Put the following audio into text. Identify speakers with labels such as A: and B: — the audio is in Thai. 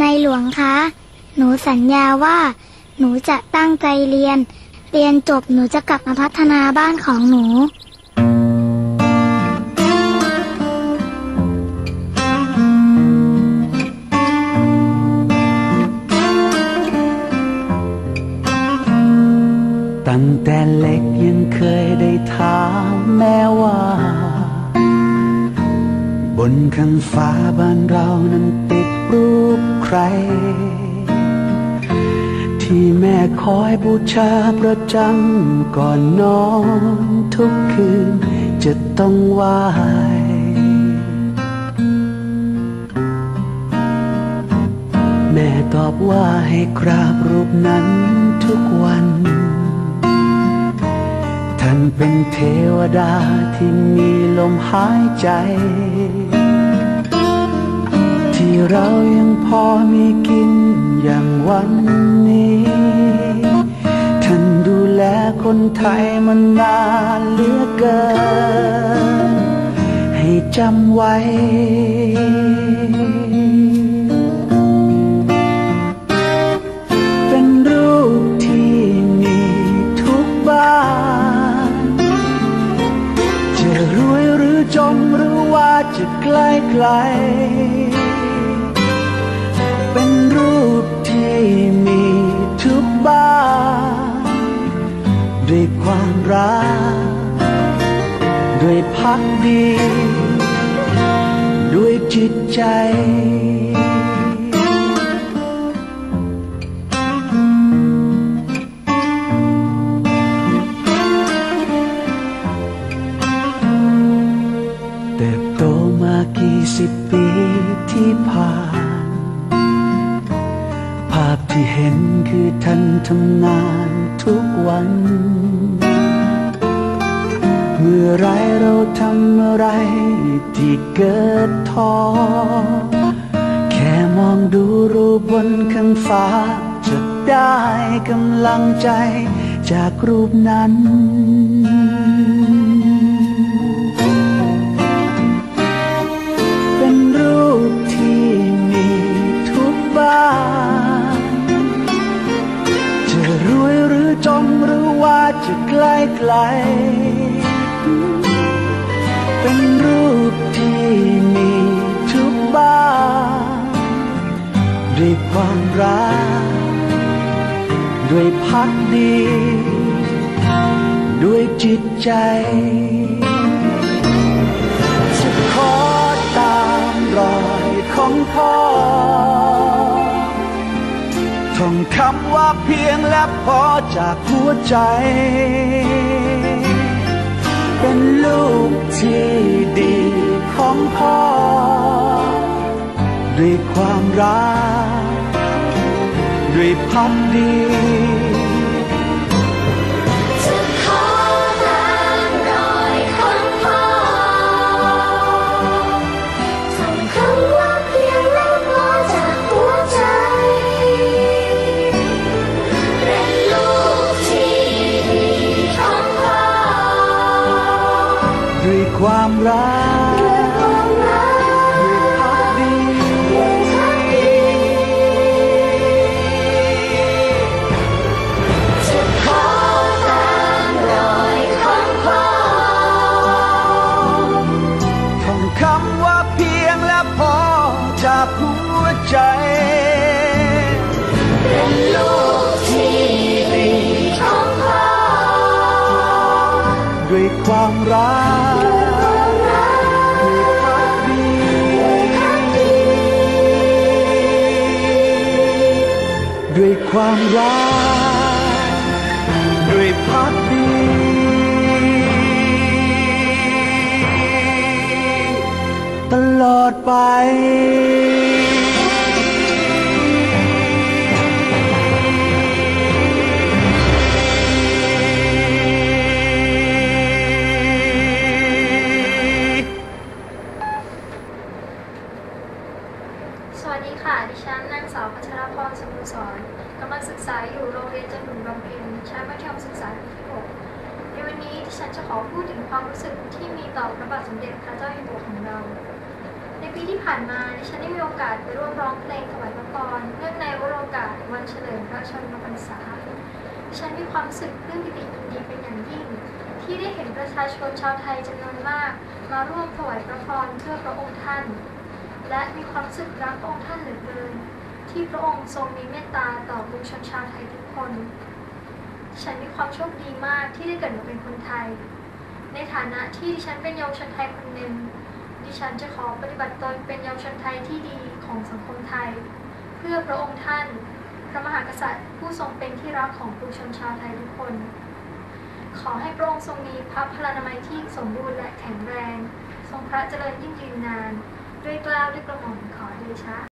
A: ในหลวงคะ หนูสัญญาว่า หนูจะตั้งใจเรียน เรียนจบหนูจะกลับมาพัฒนาบ้านของหนู
B: ตั้งแต่เล็กยังเคยได้ถามแม่ว่า บนข้างฟ้าบ้านเรานั้นติดรูปใคร ที่แม่คอยบูชาประจำก่อนนอนทุกคืนจะต้องไหวแม่ตอบว่าให้กราบรูปนั้นทุกวัน ท่านเป็นเทวดาที่มีลมหายใจ ที่เรายังพอมีกินอย่างวันนี้ ท่านดูแลคนไทยมานานเหลือเกิน ให้จำไว้เป็นรูปที่มีทุกบ้านจะรวยหรือจนหรือว่าจะไกลไกล มีทุกบ้านด้วยความรัก ด้วยพักดี ด้วยจิตใจเติบโตมากี่สิบปีที่ผ่าน ที่เห็นคือท่านทำงานทุกวัน เมื่อไรเราทำอะไรที่เกิดท้อ แค่มองดูรูปบนข้างฟ้า จะได้กำลังใจจากรูปนั้นเป็น เป็นรูปที่มีทุกบ้านด้วยความรัก ด้วยพักดี ด้วยจิตใจ จะขอตามรอยของพ่อท่องคำว่าเพียงและพอจากหัวใจ เป็นลูกที่ดีของพ่อ ด้วยความรัก ด้วยพักดี
C: ด้
B: วยความรัก
C: ด้วยความรัก
B: ด้วยพักดี
C: ด้วยพักดีจะขอตามรอยของพ่อ
B: ท่องคำว่าเพียงและพอจากหัวใจ
C: ด้
B: วยความรักด้วยพักดีตลอดไป
D: สวัสดีค่ะ ดิฉันนางสาวพัชรพรสมุทรกำลังศึกษาอยู่โรงเรียนจันทุนบำเพ็ญชั้นมัธยมศึกษาปีที่ 6 ในวันนี้ดิฉันจะขอพูดถึงความรู้สึกที่มีต่อพระบาทสมเด็จพระเจ้าอยู่หัวของเรา ในปีที่ผ่านมาดิฉันได้มีโอกาสไปร่วมร้องเพลงถวายพระพรเนื่องในวโรกาสวันเฉลิมพระชนมพรรษาดิฉันมีความรู้สึกปลื้มปิติยินดีเป็นอย่างยิ่ง ที่ได้เห็นประชาชนชาวไทยจำนวนมาก มาร่วมถวายพระพรเพื่อพระองค์ท่าน และมีความสึกรักองค์ท่านเหลือเกิน ที่พระองค์ทรงมีเมตตาต่อปวงชนชาวไทยทุกคน ฉันมีความโชคดีมากที่ได้เกิดมาเป็นคนไทย ในฐานะที่ดิฉันเป็นเยาวชนไทยคนหนึ่งดิฉันจะขอปฏิบัติตนเป็นเยาวชนไทยที่ดีของสังคมไทย เพื่อพระองค์ท่าน พระมหากษัตริย์ผู้ทรงเป็นที่รักของปวงชนชาวไทยทุกคน ขอให้พระองค์ทรงมีพระพลานามัยที่สมบูรณ์และแข็งแรง ทรงพระเจริญยิ่งยืนนาน ด้วยเกล้าวด้วยกระหม่อมขอเดชะ